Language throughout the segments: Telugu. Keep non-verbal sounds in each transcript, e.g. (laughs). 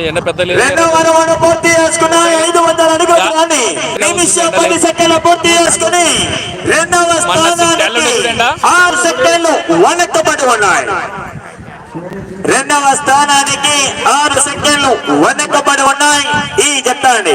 ఎండ పెద్ద పూర్తి చేసుకున్న ఐదు వందల అడుగులు కానీ నిమిషం పది సెకండ్లు పూర్తి చేసుకుని రెండవ స్థానానికి ఆరు సెకండ్లు వెనకబడి ఉన్నాయి. రెండవ స్థానానికి ఆరు సెకండ్లు వెనకబడి ఉన్నాయి. ఈ జట్ట అండి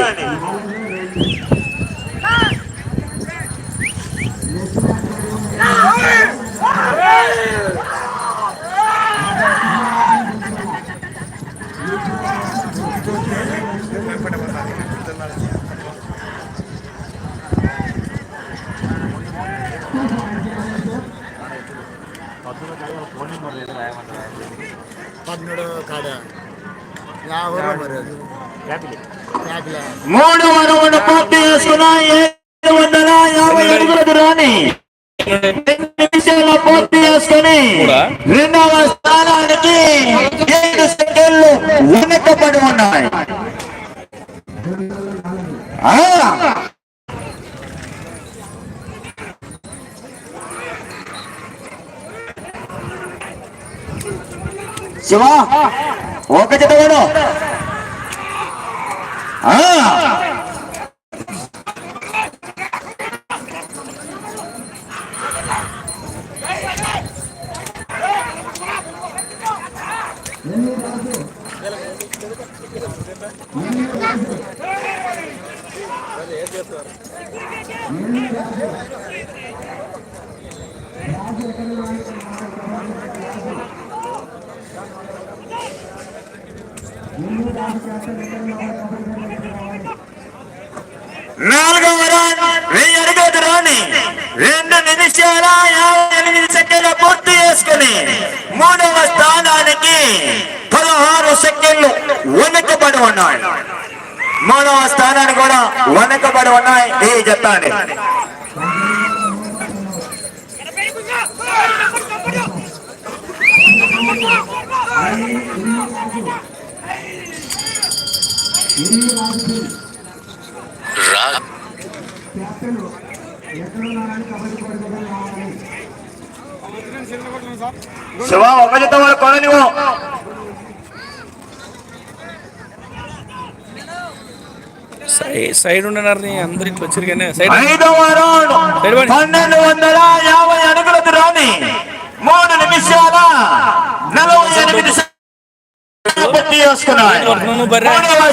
పన్నెండు కాడ యాభై మరి అది యాపిల్ మూడవ రౌండ్ చేసుకున్న ఏడు వందల యాభై అడుగుల దూరాన్ని రెండు నిమిషాలు పూర్తి చేసుకుని రెండవ స్థానానికి ఏడు సెకండ్లు వెనకబడి ఉన్నాయి. శివ ఒక జత నాలుగవ రౌండ్ వెయ్యి అడుగులు రాని రెండు నిమిషాల యాభై ఎనిమిది సెకండ్లు పూర్తి చేసుకుని మూడవ స్థానానికి పదహారు సెకండ్లు వెనుకబడి ఉన్నాయి. మూడవ స్థానానికి కూడా వెనుకబడి ఉన్నాయి. ఈ జత్తాన్ని శివ ఒక జత వాడు కొన నువ్వు సై- సైడ్ ఉండనారు అందరు ఇట్లా వచ్చారు కానీ సైడ్ ఐదవ రౌండ్ తెరవండి. పన్నెండు వందల యాభై అడుగుల దూరాన్ని మూడు నిమిషాల నలభై ఎనిమిది చేసుకున్నాయి.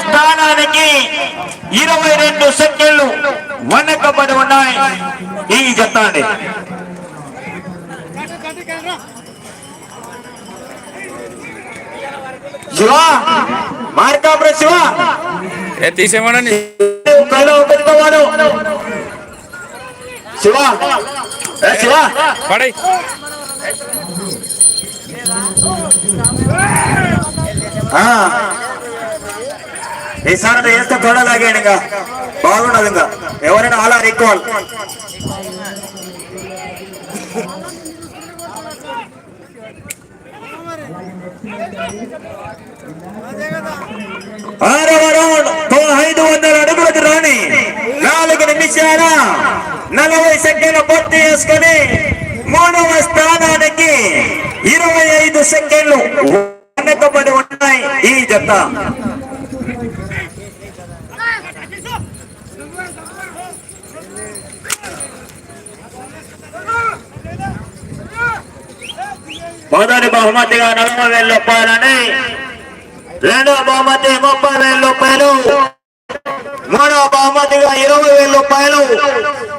స్థానానికి ఇరవై రెండు సెకండ్లు ఈ జత అండి శివ మార్కాపుర శివ. ఏ తీసేమని కళ్ళు పెట్టుకోవాడు శివ శివ. పడై. ఆ. ఈసారి వేస్తే తోడలాగాడు ఇంకా బాగుండదు ఇంకా ఎవరైనా అలా రిక్వాల్ ఐదు వందల అడుగులకు రాని నాలుగు నిమిషాల నలభై సెకండ్లు పూర్తి చేసుకొని మూడవ స్థానానికి ఇరవై ఐదు సెకండ్లు. వెనకబడి ఉన్నాయి. ఈ జత మొదటి బహుమతిగా నలభై వేల రూపాయలని రెండవ బహుమతి ముప్పై వేల రూపాయలు మూడవ బహుమతిగా ఇరవై వేల రూపాయలు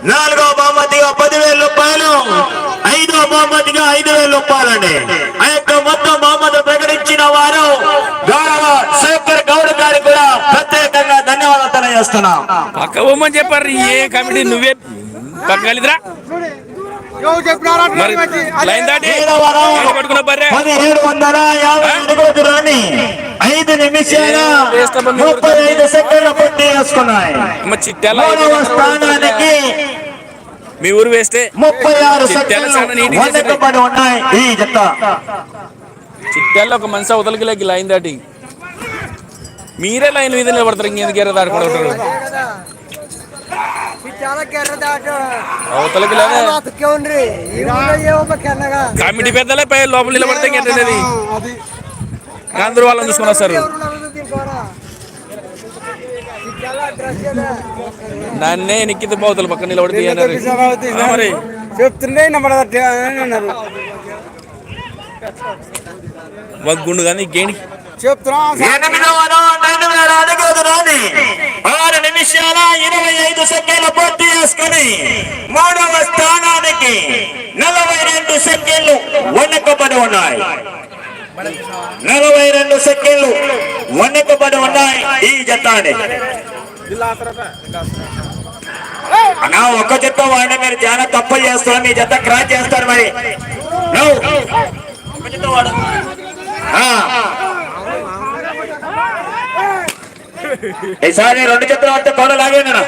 నాలుగవ బహుమతిగా పదివేల రూపాయలు ఐదవ బహుమతిగా ఐదు వేల రూపాయలండి. ఆ యొక్క మొత్తం బహుమతి ప్రకటించిన వారు గౌరవ శేఖర్ గౌడ్ గారికి కూడా ప్రత్యేకంగా ధన్యవాదాలు తెలియజేస్తున్నాం. పక్క చెప్పారు ఏ కమిటీ నువ్వే? పక్క కలిదిరా పదిహేడు వందల యాభై అడుగుల దూరాన్ని ఐదు నిమిషాల ముప్పై ఐదు సెకండ్లు పూర్తి చేసుకున్నాయి. అమ్మ చిట్టాల మూడవ స్థానానికి మీ ఊరు వేస్తే ముప్పై ఆరు సెకండ్లు ఉన్నాయి. ఈ జత. చిట్టాల్లో ఒక మనిషి అవతలకి లెక్కి లైన్ దాటి. మీరే లైన్ మీద నిలబడతారు ఇంకెందుకు ఎర్ర దాటు అవతలకి కమిటీ పెద్దలే పై లోపల నిలబడితే ఇంకేంటది అందరూ వాళ్ళని చూసుకున్నారు వస్తారు నన్నే నిక్కిత బావుతల పక్కన నిలబడితే చెప్తుండే నమ్మడదన్నారు గుండు కానీ గేణి ఎనిమిదవ రెండు వేల ఆరు నిమిషాల ఇరవై ఐదు సెకండ్లు పూర్తి చేసుకుని మూడవ స్థానానికి నలభై రెండు సెకండ్లు వెనుకబడి ఉన్నాయి. నలభై రెండు సెకండ్లు వెనుకబడి ఉన్నాయి ఈ జతాన్ని అన్నా ఒక్క జత వాడిన మీరు చాలా తప్పు చేస్తారు మీ జత క్రాస్ చేస్తారు మరి. ఒక్క జత వాడు ఆ. ఈసారి రెండు జతలు ఆడితే కోడ లాగేనా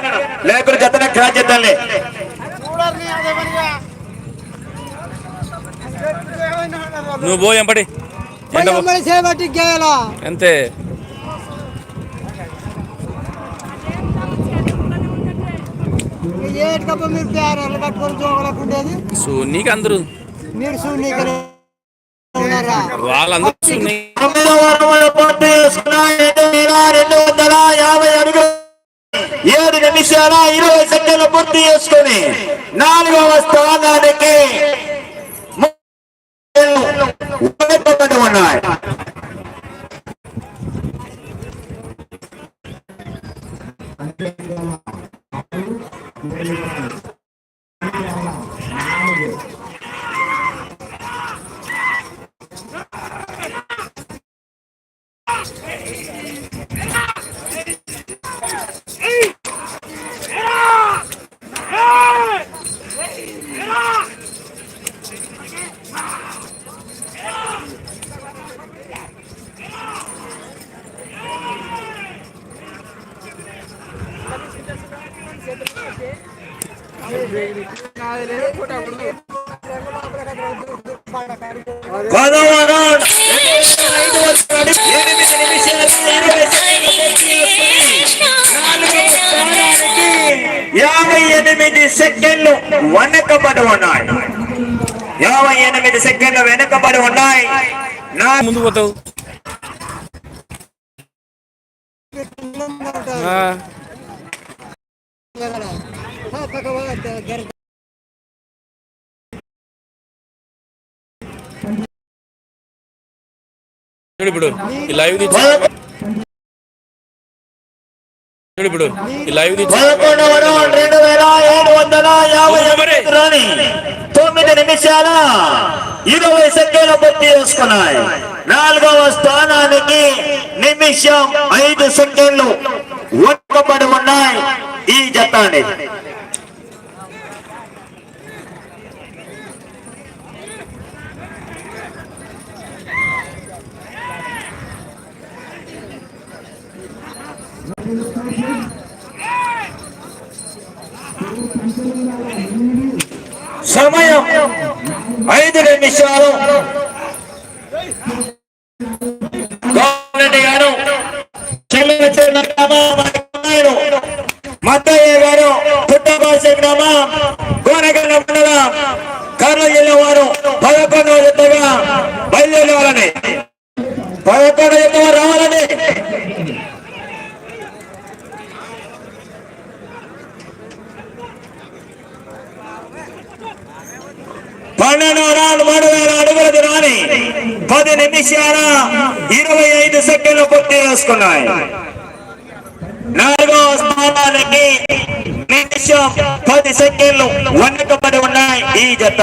లేకుండా జతనే క్రాస్ చేద్దాంలే. నువ్వు పో గేయాలా? అంతే. సో నీకు అందరూ వాళ్ళందరూ పూర్తి చేసుకుని నాలుగవ స్థానానికి యాభై ఎనిమిది సెకండ్లు వెనకబడి ఉన్నాయి. యాభై ఎనిమిది సెకండ్లు వెనకబడి ఉన్నాయి. నా ముందు పోతావు. ఇప్పుడు లైవ్ తీసి ఇప్పుడు లైవ్ రౌండ్ వేల ఏడు వందల యాభై తొమ్మిది నిమిషాల ఇరవై సెకండ్లు పూర్తి చేసుకున్నాయి. నాలుగవ స్థానానికి నిమిషం ఐదు సెకండ్లు ఒక్కబడి ఉన్నాయి ఈ జతాన్ని సమయం. ఐదు నిమిషాలు. గవర్నమెంట్ గారు మద్దయ్య గారు పుట్టభాష గ్రామం గోనగల్ల మండలం కర్నూలు జిల్లా వారు పదకొండవ జతగా బయలుదేరాలని. పదకొండవ రావాలని పన్నెండు రాళ్ళు మూడు వేల అడుగుల పది నిమిషాల ఇరవై ఐదు సెకండ్లు పూర్తి చేసుకున్నాయి. నాలుగో స్థానానికి నిమిషం పది సెకండ్లు వెనుకబడి ఉన్నాయి ఈ జత.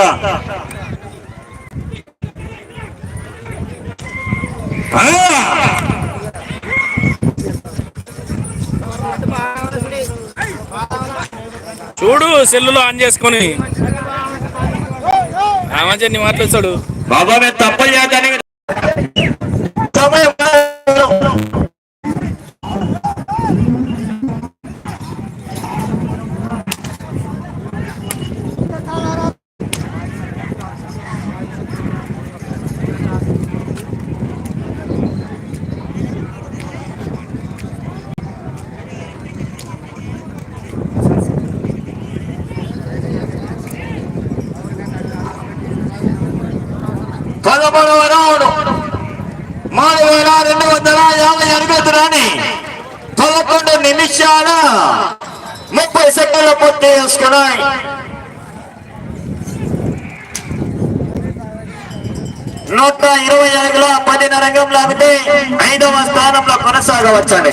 చూడు సెల్లులో ఆన్ చేసుకొని. ఆ మధ్య నీ మాట్లాడు బాబా మేము తప్పులు పదమూడవ రౌండ్. మూడు వేల రెండు వందల యాభై అడుగుతున్నాని పదకొండు నిమిషాల ముప్పై సెకండ్ల పూర్తి చేసుకున్నాయి. నూట ఇరవై అడుగుల పదిన రంగం లాగితే ఐదవ స్థానంలో కొనసాగవచ్చండి.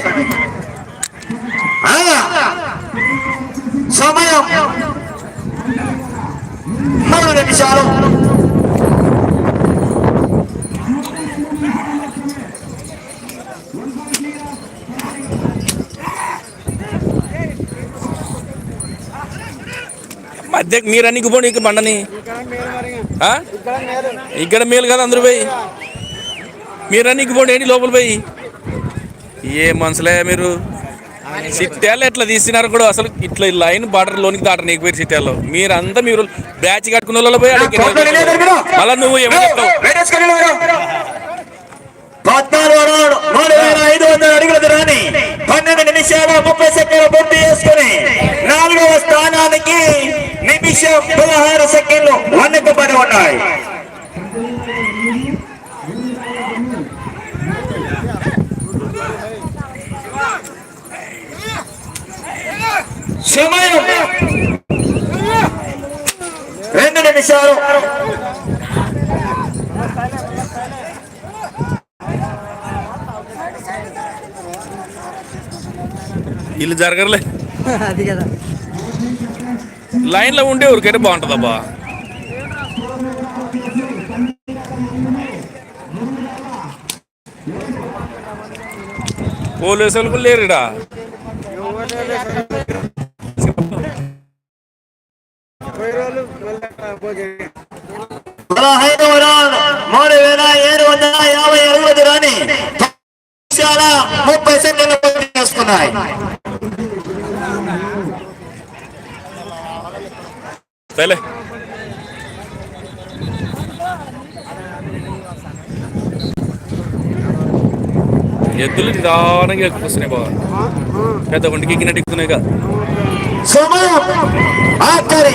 సమయం మూడు నిమిషాలు. మధ్య మీరు అన్ని పోండి ఇక్కడ బండని? ఇక్కడ మేలు కదా అందరూ పోయి. మీరు అన్ని పోండి ఏంటి లోపల పోయి? ఏ మనసులే మీరు? సిట్టాలు ఎట్లా తీసినారు కూడా అసలు ఇట్లా లైన్ బార్డర్ లోనికి దాటరు నీకు పేరు సిట్టాలో మీరంతా మీరు బ్యాచ్ కట్టుకున్న వాళ్ళు పోయి మళ్ళీ నువ్వు ఏమో పన్నెండు నిమిషాల ముప్పై సెకండ్లు పూర్తి చేసుకుని నాలుగవ స్థానానికి నిమిషం పదహారు సెకండ్లు వెనుకబడి ఉన్నాయి సమయం. రెండు నిమిషాలు. వీళ్ళు జరగరులే. (laughs) అది కదా. లైన్లో ఉంటే ఊరికైతే బాగుంటుందబ్బా. పోలీసు వాళ్ళు లేరు మూడు వేల ఏడు వందల యాభై అడుగుల దూరాన్ని ముప్పై సెకండ్లు చేసుకున్నాయి సరే ఎద్దులు నిదానంగా ఎక్కువస్తున్నాయి బాగా పెద్ద ఒంటికి ఎక్కినట్టు ఎక్కుతున్నాయి కదా సమయం. ఆఖరి.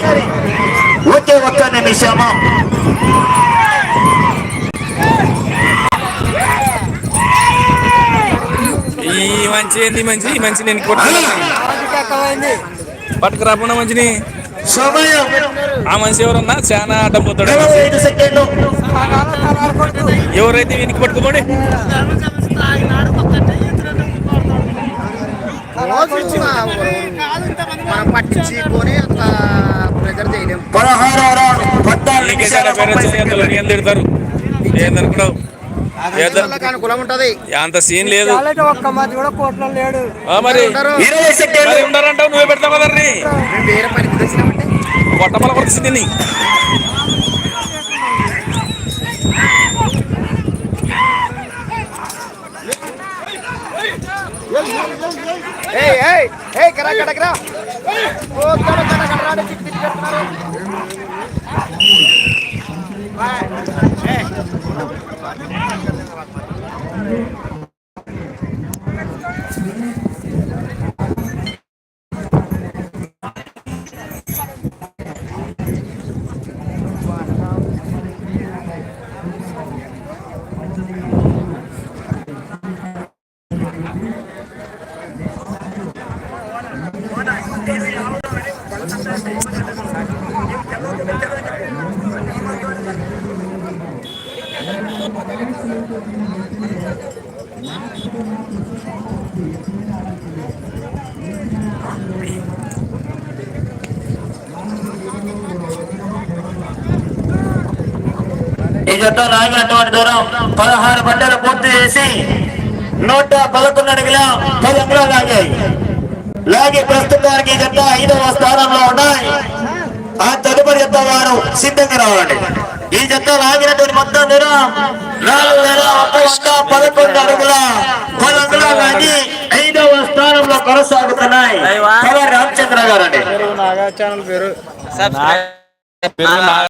ఒకే ఒక్క నిమిషము. ఈ మంచి ఏంది మంచి? ఈ మంచి నేను కొట్టుకున్నాను అర్థమైంది పట్టుకు రాకుండా మంచిని. సమయం. ఆ మనిషి ఎవరన్నా చాలా సెకండ్లు. ఎవరైతే వీనికి పట్టుకోమని? మనం పట్టించుకొని అట్లా ప్రెజర్ చేయలేము పదహారవ రౌండ్ పద్నాలుగు ఏందనుకున్నావు అంత సీన్ లేదు. చాలంటే ఒక్క మంది కూడా కోట్లో లేడు. ఆ మరి ఉండాలంటావు నువ్వే పెడతావు తెచ్చినామంటే పొట్టమల కొడుతుంది నీ ఏయ్ ఏయ్ ఏయ్ కరా కరా కరా ఓ అని తిప్పి తిప్పి పెడుతున్నారు. ఈ జత లాగినటువంటి దూరం పదహారు గంటలు పూర్తి చేసి నూట పదకొండు అడుగుల పది అంగుళాలు లాగాయి. లాగి ప్రస్తుతానికి ఈ జత ఐదవ స్థానంలో ఉన్నాయి. ఆ తదుపరి జత వారు సిద్ధంగా రావాలి. ఈ జత లాగినటువంటి మొత్తం దూరం నాలుగు వేల ఒక వంద పదకొండు అడుగుల పది అంగుళాలు లాగి ఐదవ స్థానంలో కొనసాగుతున్నాయి. రామచంద్ర గారండి నాగా ఛానల్ పేరు పేరు నా-